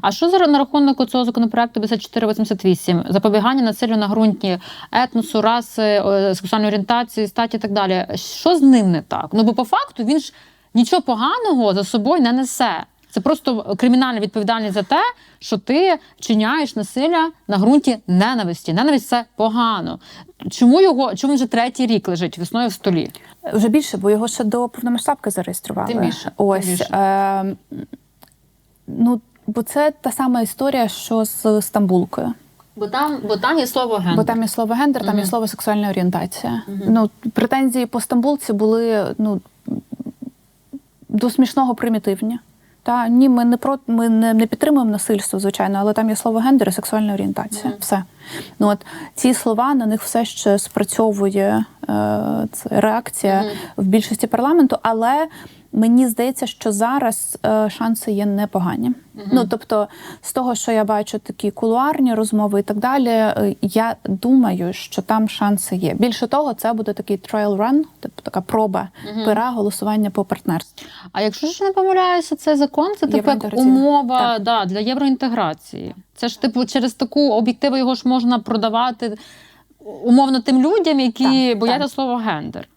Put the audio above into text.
А що за на рахунок цього законопроекту 5488? Запобігання насиллю на ґрунті етносу, раси, е, сексуальної орієнтації, статі і так далі. Що з ним не так? Ну бо по факту він ж нічого поганого за собою не несе. Це просто кримінальна відповідальність за те, що ти вчиняєш насилля на ґрунті ненависті. Ненависть це погано. Чому його чому він вже третій рік лежить весною в столі? Вже більше, бо його ще до повномасштабки зареєстрували. Тим більше, тим Ось. більше. Е, бо це та сама історія, що з Стамбулкою. Бо там, бо там є слово гендер. Бо там є слово гендер, там є слово сексуальна орієнтація. Ну, претензії по стамбулці були ну, до смішного примітивні. Та ні, ми не про ми не, не підтримуємо насильство, звичайно, але там є слово гендер і сексуальна орієнтація. Все. Ну от ці слова на них все ще спрацьовує е, це реакція в більшості парламенту, але мені здається, що зараз е, шанси є непогані. Ну тобто, з того, що я бачу, такі кулуарні розмови і так далі, е, я думаю, що там шанси є. Більше того, це буде такий trial run, така проба пера голосування по партнерству. А якщо ж не помиляюся, цей закон це типу як умова Так. да, для євроінтеграції. Це ж типу через таку об'єктиву його ж можна продавати умовно тим людям, які Так, бояться так. слова гендер.